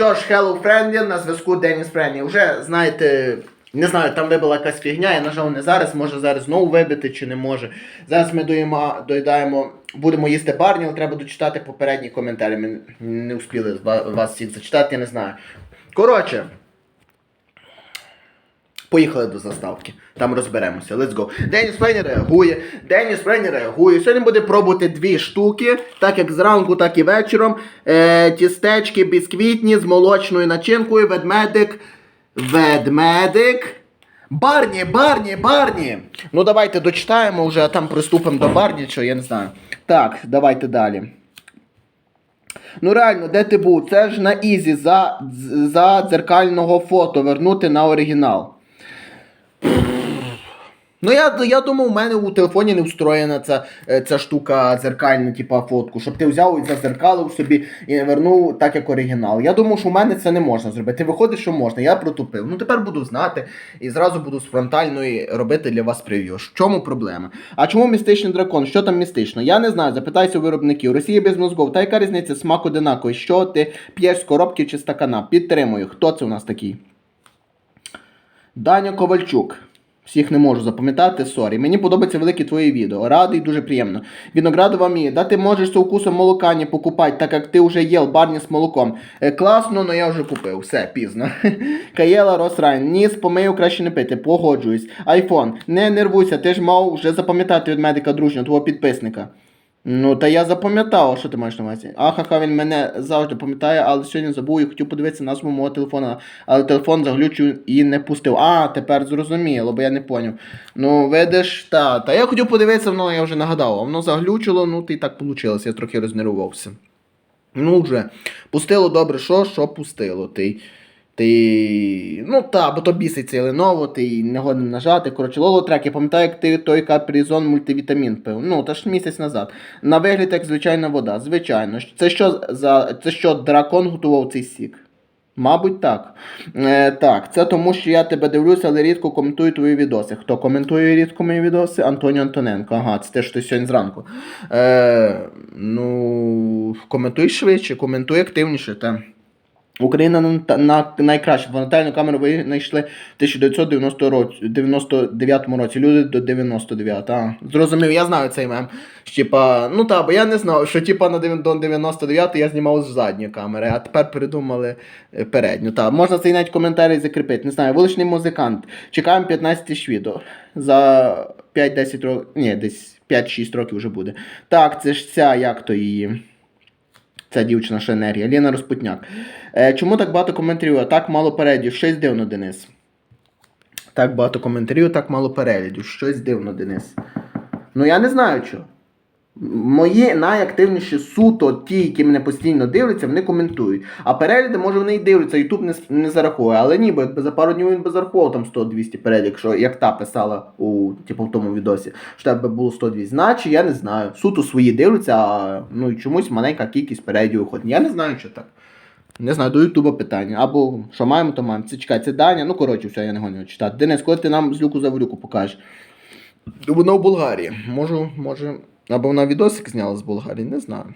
що ж, Hello Friendly, на зв'язку Деніс Френлі. Вже, знаєте, не знаю, там вибила якась фігня, я нажав не зараз, може зараз знову вибити чи не може. Зараз ми доїмо, доїдаємо, будемо їсти барні, але треба дочитати попередні коментарі. Ми не встигли вас всіх зачитати, я не знаю. Коротше. Поїхали до заставки. Там розберемося. Let's go. Деніс Фрейні реагує. Деніс Фрейні реагує. Сьогодні буде пробувати дві штуки, так як зранку, так і вечором. Е, тістечки бісквітні з молочною начинкою. Ведмедик. Ведмедик. Барні, барні, барні. Ну давайте дочитаємо вже, а там приступимо до барні, що я не знаю. Так, давайте далі. Ну реально, де ти був? Це ж на ізі за, за дзеркального фото вернути на оригінал. Ну я, я думав, у мене у телефоні не встроєна ця, е, ця штука дзеркальна, типа фотку, щоб ти взяв і зазеркалив собі і вернув так, як оригінал. Я думав, що у мене це не можна зробити. Виходить, що можна. Я протупив. Ну тепер буду знати і зразу буду з фронтальної робити для вас прев'ю. В чому проблема? А чому містичний дракон? Що там містично? Я не знаю. Запитайся у виробників. Росія без мозгов. Та яка різниця? Смак одинаковий. Що ти п'єш з коробки чи стакана? Підтримую. Хто це у нас такий? Даня Ковальчук. Всіх не можу запам'ятати, сорі. Мені подобається велике твоє відео. Радий, дуже приємно. Виноградова мія, да ти можеш з укусом молока не покупати, так як ти вже їв барні з молоком. Е, класно, але я вже купив. Все, пізно. Каєла Росрайн. Ніс помию краще не пити. Погоджуюсь. Айфон, не нервуйся, ти ж мав вже запам'ятати від медика дружнього, твого підписника. Ну, та я запам'ятав, що ти маєш на увазі. Ахаха, він мене завжди пам'ятає, але сьогодні забув і хотів подивитися на свого мого телефона, але телефон заглючив і не пустив. А, тепер зрозуміло, бо я не поняв. Ну, видиш, та. Та я хотів подивитися, воно я вже нагадав, воно заглючило, ну ти і так вийшло, я трохи рознервувався. Ну вже. Пустило добре, що, що пустило. Ти. Ти. Ну та, бо то біситься Леново, ти не годен нажати. Коротше, лолотрек, я пам'ятаю, як ти той капризон мультивітамін пив. Ну, та ж місяць назад. На вигляд, як звичайна вода. Звичайно. Це що за. Це що дракон готував цей сік? Мабуть, так. Е, так, це тому, що я тебе дивлюся, але рідко коментую твої відоси. Хто коментує рідко мої відоси? Антоніо Антоненко. Ага, це те, що ти сьогодні зранку. Е, ну, коментуй швидше, коментуй активніше. Та. Україна на, на найкраще фронтальну камеру винайшли в 1999 році. Люди до 99. А, зрозумів, я знаю цей мем. Типа, ну та, бо я не знав, що типа на дев- до 99 я знімав з задньої камери, а тепер придумали е, передню. Та, можна цей навіть коментарі закріпити. Не знаю, вуличний музикант. Чекаємо 15 тисяч відео. За 5-10 років. Ні, десь 5-6 років вже буде. Так, це ж ця, як то її. Ця дівчина ще енергія. Ліна Розпутняк. Е, чому так багато коментарів, а так мало передів. Щось дивно, Денис. Так багато коментарів, так мало переглядів. Щось дивно, Денис. Ну я не знаю чого. Мої найактивніші суто, ті, які мене постійно дивляться, вони коментують. А перегляди, може, вони і дивляться, Ютуб не, не зараховує. Але ні, бо якби за пару днів він би зарахував там 100-200 переглядів, якщо як та писала у, типу, в тому відосі, що тебе було 100-200. Значить, я не знаю. Суто свої дивляться, а ну, і чомусь маленька кількість переглядів виходить. Я не знаю, що так. Не знаю, до Ютуба питання. Або що маємо, то маємо. Це чекай, це Даня. Ну, коротше, все, я не гоню читати. Денис, коли ти нам з люку за покажеш? Вона в Болгарії. Можу, може. Або вона відосик зняла з Болгарії, не знаю.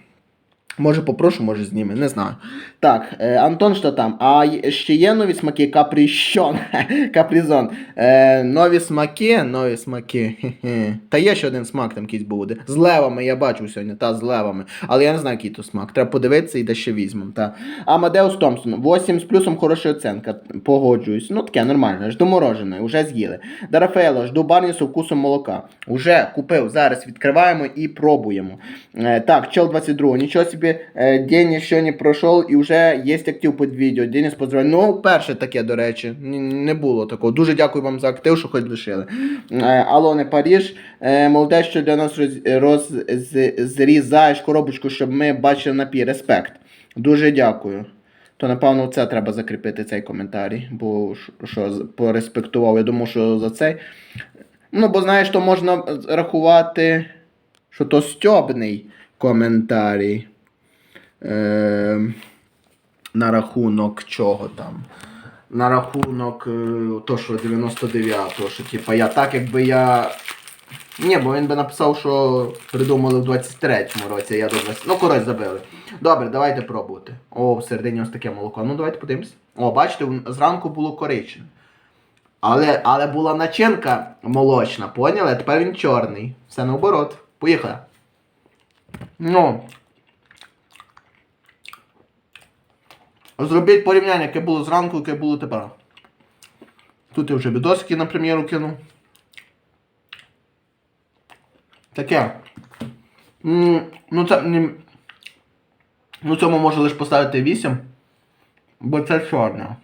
Може попрошу, може зніме, не знаю. Так, е, Антон що там? А ще є нові смаки капріщон. Капрізон. Е, нові смаки, нові смаки. Та є ще один смак там якийсь буде. З левами, я бачу сьогодні, та з левами. Але я не знаю, який то смак. Треба подивитися і де ще візьмемо. Та. Амадеус Томпсон. 8 з плюсом хороша оценка. Погоджуюсь. Ну таке нормально. Жду мороженої, вже з'їли. Дарафаело, жду барні з вкусом молока. Уже купив. Зараз відкриваємо і пробуємо. Е, так, чел 22. Нічого собі, е, день ще не пройшов і вже є актив під відео. Денис поздравляю. Ну, перше таке, до речі. Не було такого. Дуже дякую вам за актив, що хоч лишили. Е, Алоне Паріж. Е, молоде, що для нас роз, роз, з- зрізаєш коробочку, щоб ми бачили напій. Респект. Дуже дякую. То, напевно, це треба закріпити цей коментарій, бо що пореспектував. Я думав, що за цей. Ну, бо знаєш, то можна рахувати, що то стьобний коментарій. Е, на рахунок чого там. На рахунок е, то, що 99-го, що типа я так, якби я Ні, бо він би написав, що придумали в 23-му році, я 20. Ну, коротше, забили. Добре, давайте пробувати. О, всередині ось таке молоко. Ну, давайте подивимось. О, бачите, зранку було коричневе. Але, але була начинка молочна, поняли? А тепер він чорний. Все наоборот. Поїхали. Ну. Зробіть порівняння, яке було зранку, яке було тепер. Тут я вже відосики на прем'єру кинув. Таке. Ну це не. Ну цьому можу лише поставити 8. Бо це чорне.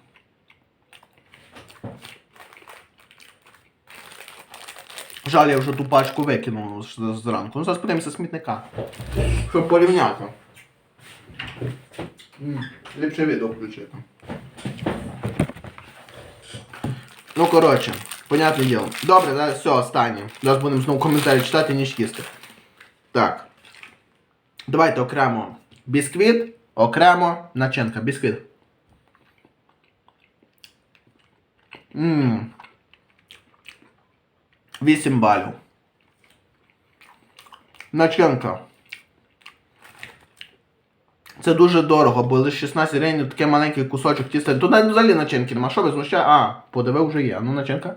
Жаль, я вже ту пачку викинув зранку. Ну зараз подивимося смітника. Щоб порівняти. Ліпше відео включити. Ну, коротше, понятне діло. Добре, да, все, останнє. Зараз будемо знову коментарі читати, ніж їсти. Так. Давайте окремо бісквіт, окремо начинка. Бісквіт. Ммм. 8 балів. Начинка. Це дуже дорого, бо лише 16 гривень такий маленький кусочок тіста. Тут навіть взагалі начинки нема. Що ви знущаєте? А, подивив вже є. Ну начинка.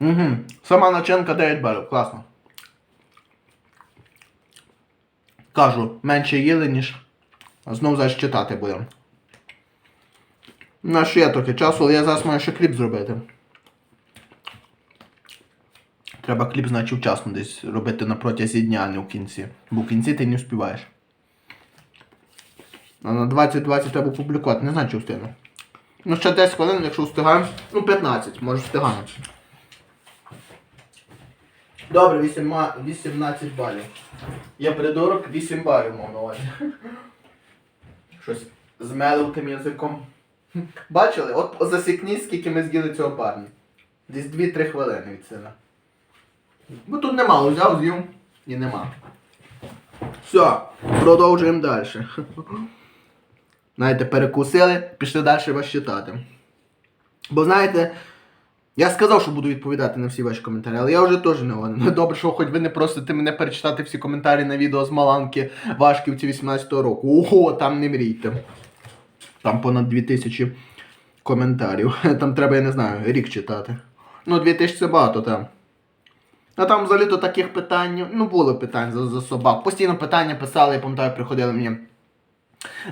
Угу. Сама начинка 9 балів. Класно. Кажу, менше їли, ніж. Знов зараз читати будемо. На ще є трохи часу, але я зараз маю ще кліп зробити. Треба кліп, значить, вчасно десь робити на протязі дня, а не в кінці. Бо в кінці ти не вспіваєш. А на 20-20 треба публікувати, не знаю, чи встигну. Ну, ще 10 хвилин, якщо встигаємо. Ну, 15, може встигаємо. Добре, 8, 18 балів. Я придурок, 8 балів мав на увазі. Щось змелив тим язиком. Бачили? От засікніть, скільки ми з'їли цього парня. Десь 2-3 хвилини від сина. Бо тут немало, взяв, з'їв і нема. Все, продовжуємо далі. Знаєте, перекусили, пішли далі вас читати. Бо знаєте, я сказав, що буду відповідати на всі ваші коментарі, але я вже теж не один. Добре, що хоч ви не просите мене перечитати всі коментарі на відео з Маланки Вашківці 18-го року. Ого, там не мрійте. Там понад 2000 коментарів. Там треба, я не знаю, рік читати. Ну, 2000 це багато там. А там взагалі то таких питань, ну було питань за, за собак. Постійно питання писали, я пам'ятаю, приходили мені.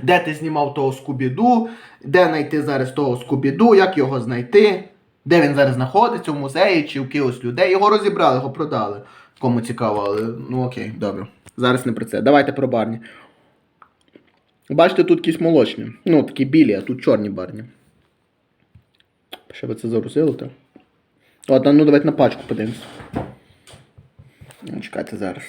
Де ти знімав того Скубіду? Де знайти зараз того Скубіду? Як його знайти? Де він зараз знаходиться, в музеї чи в кількось людей? Його розібрали, його продали. Кому цікаво, але ну окей, добре. Зараз не про це. Давайте про барні. Бачите, тут якісь молочні. Ну, такі білі, а тут чорні барні. Ще би це загрузило, так? А ну давайте на пачку подивимось. Чекайте зараз.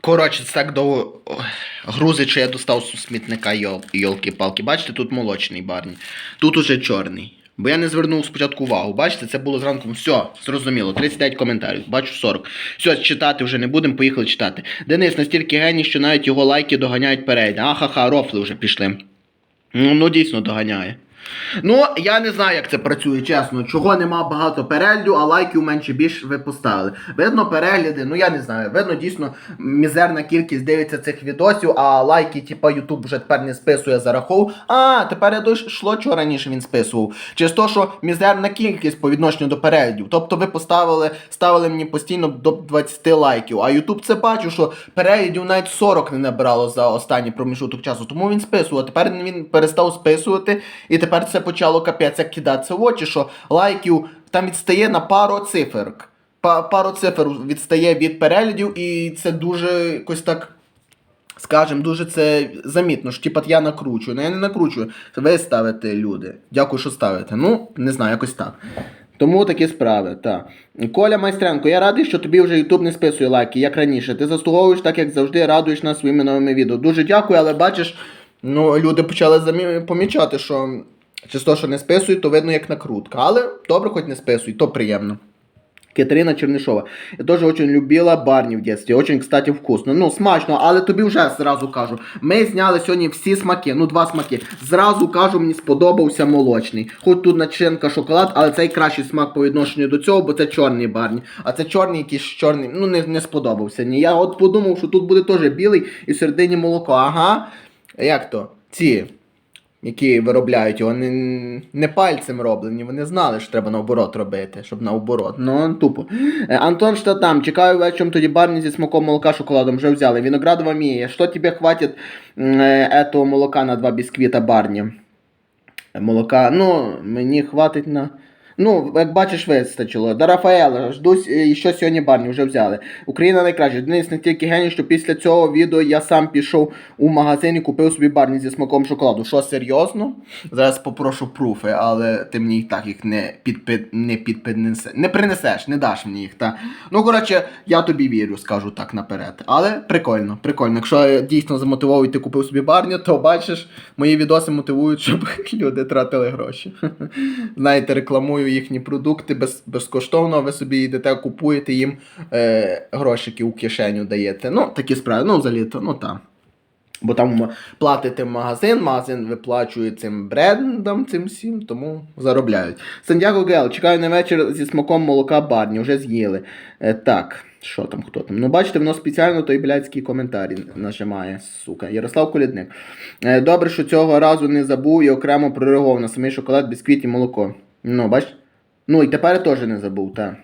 Коротше, це так довго ой, грузить, що я достав з смітника йолки-палки. Бачите, тут молочний барні. Тут уже чорний. Бо я не звернув спочатку увагу. Бачите, це було зранку. Все, зрозуміло. 39 коментарів. Бачу 40. Все, читати вже не будемо, поїхали читати. Денис настільки геній, що навіть його лайки доганяють перейди. Ахаха, рофли вже пішли. Ну, ну дійсно доганяє. Ну, я не знаю, як це працює, чесно. Чого нема багато переглядів, а лайків менше більш ви поставили. Видно, перегляди, ну я не знаю. Видно, дійсно, мізерна кількість дивиться цих відосів, а лайки, типа, Ютуб вже тепер не списує зарахов. А, тепер я дійшло, чого раніше він списував. Через те, що мізерна кількість по відношенню до переглядів. Тобто ви поставили, ставили мені постійно до 20 лайків. А Ютуб це бачу, що переглядів навіть 40 не набрало за останній проміжуток часу. Тому він списував. Тепер він перестав списувати, і тепер це почало капець як кидатися в очі, що лайків там відстає на пару цифр. Пару цифр відстає від переглядів, і це дуже якось так. Скажем, дуже це замітно, що типа я накручую. Ну я не накручую. Ви ставите люди. Дякую, що ставите. Ну, не знаю, якось так. Тому такі справи, так. Коля Майстренко, я радий, що тобі вже YouTube не списує лайки, як раніше. Ти заслуговуєш так, як завжди, радуєш нас своїми новими відео. Дуже дякую, але бачиш, ну, люди почали помічати, що чи то, що не списують, то видно як накрутка. Але добре, хоч не списують, то приємно. Катерина Чернышова. Я тоже очень любила барні в детстве. Очень, кстати, вкусно. Ну, смачно, але тобі вже зразу кажу. Ми зняли сьогодні всі смаки, ну два смаки. Зразу кажу, мені сподобався молочний. Хоч тут начинка шоколад, але цей кращий смак по відношенню до цього, бо це чорний барні. А це чорний якийсь чорний, ну не, не сподобався. Ні. Я от подумав, що тут буде теж білий і всередині молоко. Ага. Як то? Ці які виробляють його, не, не пальцем роблені. Вони знали, що треба наоборот робити, щоб наоборот. Ну, тупо. Е, Антон що там? Чекаю вечором тоді барні зі смаком молока шоколадом вже взяли. Віноградова мія. Що тебе хватить м, е, этого молока на два бісквіта барні? Молока, ну, мені хватить на. Ну, як бачиш, вистачило. До Рафаела, жду і що сьогодні барні вже взяли. Україна найкраща. Денис не тільки геній, що після цього відео я сам пішов у магазин і купив собі барні зі смаком шоколаду. Що серйозно? Зараз попрошу пруфи, але ти мені і так їх не підпи... не підпинесе. Не принесеш, не даш мені їх. Та. Ну, коротше, я тобі вірю, скажу так наперед. Але прикольно, прикольно. Якщо я дійсно замотивовую, ти купив собі барню, то бачиш, мої відоси мотивують, щоб люди тратили гроші. Знаєте, рекламую їхні продукти без, безкоштовно, ви собі йдете, купуєте їм е, грошики у кишеню даєте. Ну, такі справи, ну, взагалі, то, ну так. Бо там платите магазин, магазин виплачує цим брендам, цим всім, тому заробляють. Сантьяго Гел, чекаю на вечір зі смаком молока барні, вже з'їли. Е, так, що там, хто там? Ну, бачите, воно спеціально той блядський коментарі нажимає, сука. Ярослав Колідник. Е, добре, що цього разу не забув і окремо прореагував на самий шоколад, бісквіт і молоко. Ну, бачите? Ну і тепер теж не забув, так.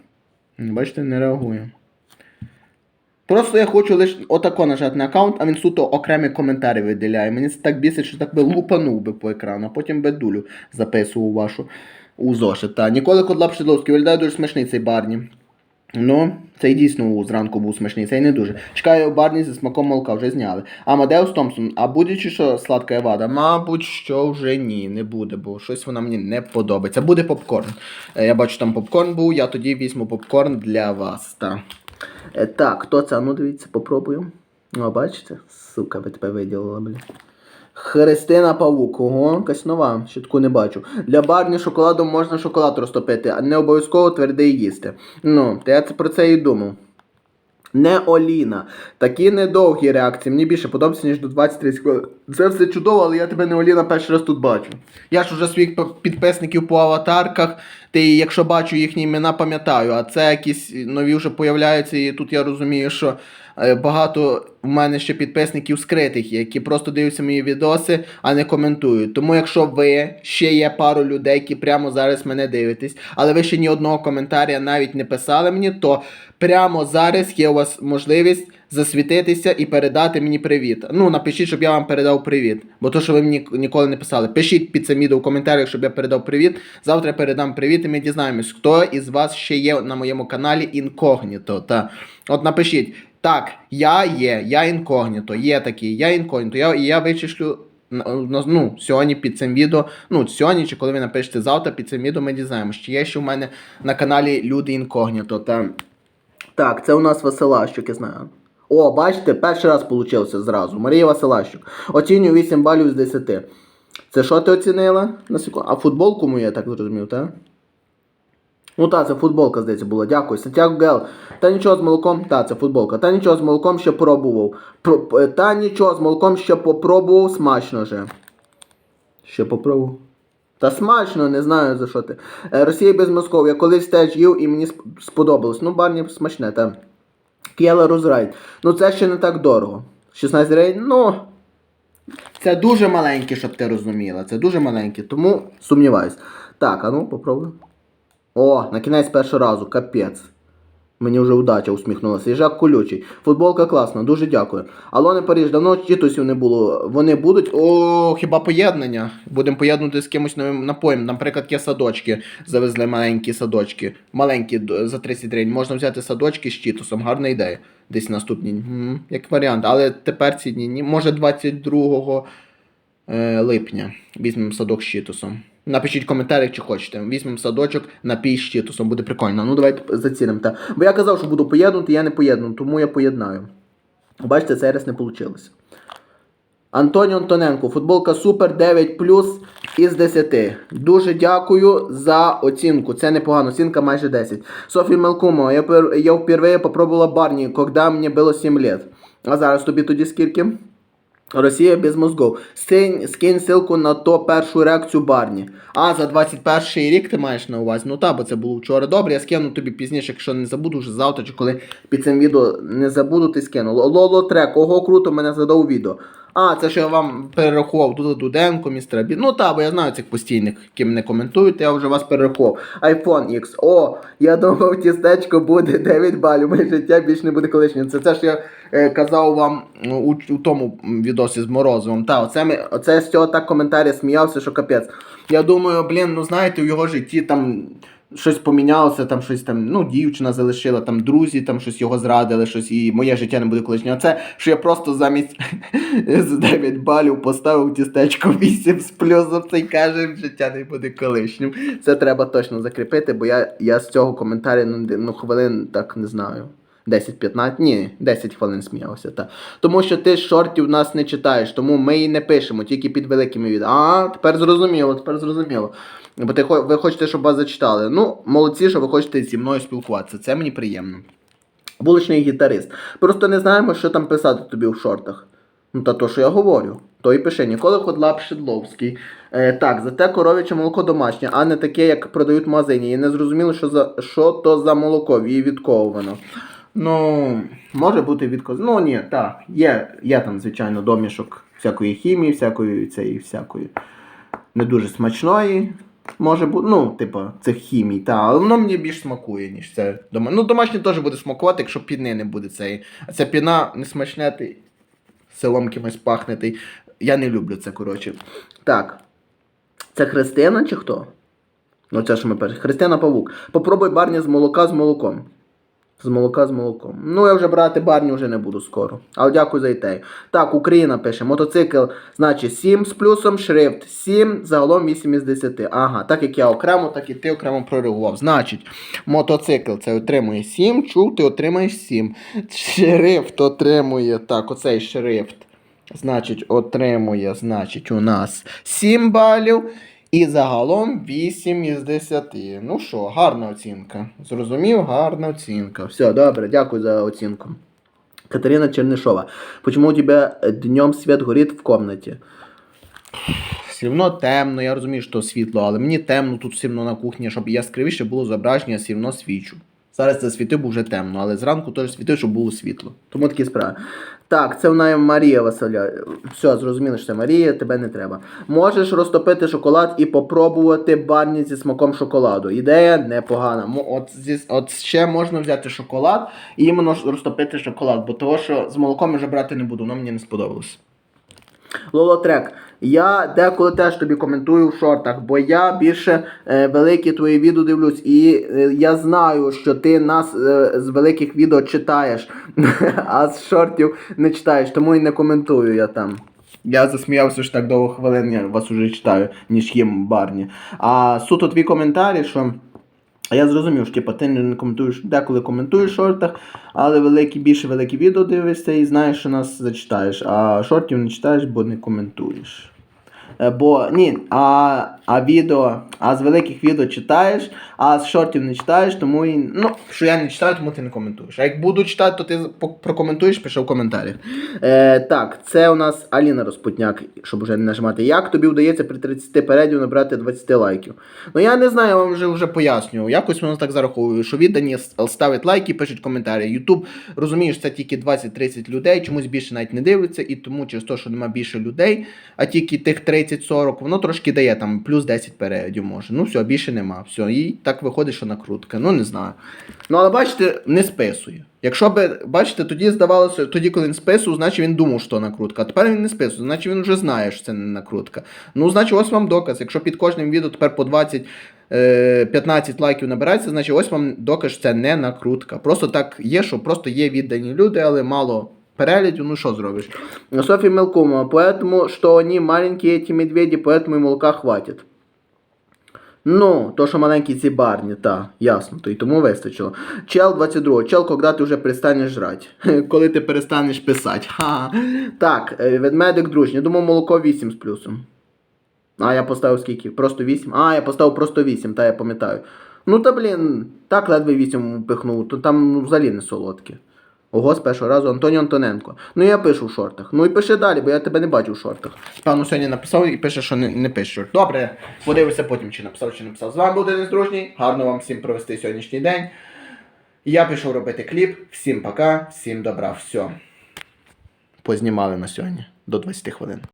Бачите, не реагую. Просто я хочу лише отако нажати на аккаунт, а він суто окремі коментарі виділяє. Мені це так бісить, що так би лупанув би по екрану, а потім би дулю записував вашу у зошит. Та. Ніколи Кодлап Шидловський виглядає дуже смачний цей барні. Ну, цей дійсно зранку був смачний, цей не дуже. Чекаю барні зі смаком молока, вже зняли. Амадеус Томпсон, а буде чи що сладка вада? Мабуть, що вже ні, не буде, бо щось вона мені не подобається. Буде попкорн. Е, Я бачу, там попкорн був, я тоді візьму попкорн для вас. Та. Е, Так, хто це? Ну дивіться, попробую. О, бачите? Сука, ви тебе виділила, блін. Христина Павук, ого, якась нова, ще таку не бачу. Для барні шоколадом можна шоколад розтопити, а не обов'язково твердий їсти. Ну, то я про це і думав. Не Оліна. Такі недовгі реакції. Мені більше подобається, ніж до 20-30 хвилин. Це все чудово, але я тебе не Оліна перший раз тут бачу. Я ж уже своїх підписників по аватарках, ти якщо бачу їхні імена, пам'ятаю, а це якісь нові вже появляються, і тут я розумію, що багато у мене ще підписників скритих, які просто дивляться мої відоси, а не коментують. Тому якщо ви ще є пару людей, які прямо зараз мене дивитесь, але ви ще ні одного коментаря навіть не писали мені, то прямо зараз є у вас можливість засвітитися і передати мені привіт. Ну, напишіть, щоб я вам передав привіт. Бо то, що ви мені ніколи не писали. Пишіть під цим відео в коментарях, щоб я передав привіт. Завтра я передам привіт, і ми дізнаємось, хто із вас ще є на моєму каналі інкогніто. Та. От напишіть. Так, я є, я інкогніто, є такий, я інкогніто. Я, і я вичислю ну, сьогодні під цим відео. Ну, сьогодні, чи коли ви напишете завтра, під цим відео ми дізнаємося, чи є ще в мене на каналі люди інкогніто. Та... Так, це у нас Василащук, я знаю. О, бачите, перший раз получився зразу. Марія Василащук. Оцінюю 8 балів з 10. Це що ти оцінила? На секунду. А футболку мою, я так зрозумів, так? Ну так, це футболка, здається, була. Дякую. Сантьяго Гел. Та нічого з молоком. Та, це футболка. Та нічого з молоком ще пробував. Про... Та нічого з молоком ще попробував. Смачно же. Ще попробував. Та смачно, не знаю за що ти. Е, Росія без Москов. Я колись теж їв і мені сподобалось. Ну, барні смачне, та. К'єла Розрайт. Ну це ще не так дорого. 16 гривень, ну. Це дуже маленьке, щоб ти розуміла. Це дуже маленьке, тому сумніваюсь. Так, а ну попробуй. О, на кінець першого разу, капець. Мені вже удача усміхнулася. Їжак колючий. Футболка класна, дуже дякую. Алоне Паріж, давно читусів не було. Вони будуть. О, хіба поєднання. Будемо поєднувати з кимось новим напоєм. Наприклад, є садочки. Завезли маленькі садочки. Маленькі за 30 гривень. Можна взяти садочки з читусом. Гарна ідея. Десь наступні. М, Як варіант. Але тепер ці дні. Може 22 е, липня. Візьмемо садок з читусом. Напишіть в коментарях, чи хочете. Візьмемо садочок, напій з читусом, буде прикольно. Ну давайте зацінимо. Та. Бо я казав, що буду поєднувати, я не поєдную, тому я поєднаю. Бачите, цей раз не вийшло. Антоні Антоненко, футболка Супер 9 із 10. Дуже дякую за оцінку. Це непогано, оцінка майже 10. Софі Мелкумова, я, я впервые попробувала Барні, коли мені було 7 лет. А зараз тобі тоді скільки? Росія без мозгов. Скинь, скинь ссылку на то першу реакцію Барні. А, за 21 рік ти маєш на увазі. Ну та, бо це було вчора. Добре, я скину тобі пізніше, якщо не забуду, вже завтра, чи коли під цим відео не забуду, ти скину. Лоло трек, ого, круто, мене задав відео. А, це що я вам перерахував Дуда Дуденко, містера Бі. Ну та, бо я знаю цих постійних, які мене коментують, я вже вас перерахував. iPhone X. О, я думав, тістечко буде 9 балів. Моє життя більше не буде колишнім. Це те, що я е, казав вам ну, у, у тому відосі з Морозовим. Та, оце, ми, оце з цього так коментарі сміявся, що капець. Я думаю, блін, ну знаєте, в його житті там. Щось помінялося, там щось там, ну, дівчина залишила, там друзі, там щось його зрадили, щось, і моє життя не буде колишнього. А це, що я просто замість з 9 балів поставив тістечко 8 з плюсом, це й каже, життя не буде колишнім. Це треба точно закріпити, бо я, я з цього коментаря ну, ну хвилин так не знаю. 10-15, ні, 10 хвилин сміявся. Та. Тому що ти шортів нас не читаєш, тому ми і не пишемо, тільки під великими відео. А, тепер зрозуміло, тепер зрозуміло. Бо ти, ви хочете, щоб вас зачитали. Ну, молодці, що ви хочете зі мною спілкуватися. Це мені приємно. Вуличний гітарист. Просто не знаємо, що там писати тобі в шортах. Ну, та то, що я говорю. То і пиши. Ніколи Ходлап Шедловський. Е, так, зате коров'яче молоко домашнє, а не таке, як продають в магазині. І не зрозуміло, що, за, що то за молоко, і відковано. Ну, може бути відкоз. Ну ні, так. Є, є там, звичайно, домішок всякої хімії, всякої цієї, всякої не дуже смачної. Може бути, ну, типу, цих хімій, та, але воно мені більш смакує, ніж це дома. Ну, домашнє теж буде смакувати, якщо піни не буде цієї. А ця піна не смачнятий, селом кимось пахнетий. Я не люблю це, коротше. Так. Це Христина чи хто? Ну, це що ми перші. Христина Павук. Попробуй барні з молока з молоком. З молока з молоком. Ну, я вже брати барні вже не буду скоро. Але дякую за ідею. Так, Україна пише. Мотоцикл, значить 7 з плюсом, шрифт 7, загалом 8 із 10. Ага, так як я окремо, так і ти окремо прореагував. Значить, мотоцикл це отримує 7, чув, ти отримаєш 7. Шрифт отримує, так, оцей шрифт. Значить, отримує, значить, у нас 7 балів. І загалом 8 із 10. Ну що, гарна оцінка. Зрозумів, гарна оцінка. Все, добре, дякую за оцінку. Катерина Чернишова. Почему у тебе днем свет горит в комнаті? Все одно темно, я розумію, що світло, але мені темно тут все одно на кухні, щоб яскравіше було зображення, все одно свічу. Зараз це світив, бо вже темно, але зранку теж світив, щоб було світло. Тому такі справи. Так, це вона Марія Василя. Все, зрозуміло, що це Марія, тебе не треба. Можеш розтопити шоколад і попробувати барні зі смаком шоколаду. Ідея непогана. От, от ще можна взяти шоколад і іменно розтопити шоколад, бо того, що з молоком вже брати не буду, воно мені не сподобалось. Лолотрек. Я деколи теж тобі коментую в шортах, бо я більше е, великі твої відео дивлюсь, і е, я знаю, що ти нас е, з великих відео читаєш, а з шортів не читаєш, тому і не коментую я там. Я засміявся що так довго хвилин, я вас уже читаю, ніж їм барні. А суто твій коментарі, що. А я зрозумів, що типу, ти не коментуєш, деколи коментуєш в шортах, але великі, більше великі відео дивишся і знаєш, що нас зачитаєш. А шортів не читаєш, бо не коментуєш. Е, Бо ні, а, а відео, а з великих відео читаєш, а з шортів не читаєш, тому і. Ну, що я не читаю, тому ти не коментуєш. А як буду читати, то ти прокоментуєш, пиши в коментарях. Е, так, це у нас Аліна Розпутняк, щоб вже не нажимати. Як тобі вдається при 30 передів набрати 20 лайків? Ну я не знаю, я вам вже, вже пояснював. Якось воно так зараховує, що віддані ставить лайки, пишуть коментарі. Ютуб, розумієш, це тільки 20-30 людей, чомусь більше навіть не дивиться, і тому через те, що немає більше людей, а тільки тих 30-40, воно трошки дає там плюс 10 переглядів може. Ну все, більше нема. Все, і так виходить, що накрутка. Ну не знаю. Ну але бачите, не списує. Якщо би, бачите, тоді здавалося, тоді, коли він списував, значить він думав, що накрутка. А тепер він не списує, значить він вже знає, що це не накрутка. Ну, значить, ось вам доказ. Якщо під кожним відео тепер по 20. е, 15 лайків набирається, значить ось вам доказ, що це не накрутка. Просто так є, що просто є віддані люди, але мало переглядів, ну що зробиш? Софія Мелкумова, поэтому, что они маленькие эти медведи, поэтому и молока хватит. Ну, то, що маленькі ці барні, та, ясно, то й тому вистачило. Чел 22. Чел, коли ти вже перестанеш жрати. Коли ти перестанеш писати. Ха. Так, е, ведмедик дружній. Думав, молоко 8 з плюсом. А, я поставив скільки? Просто 8? А, я поставив просто 8, та я пам'ятаю. Ну та блін, так ледве 8 пихнув, то там ну, взагалі не солодке. Ого, з першого разу Антоні Антоненко. Ну я пишу в шортах. Ну і пиши далі, бо я тебе не бачу в шортах. Певно, сьогодні написав і пише, що не, не шорт. Добре, подивися потім, чи написав, чи написав. З вами був Денис Дружній. Гарно вам всім провести сьогоднішній день. Я пішов робити кліп. Всім пока, всім добра, все. Познімали на сьогодні до 20 хвилин.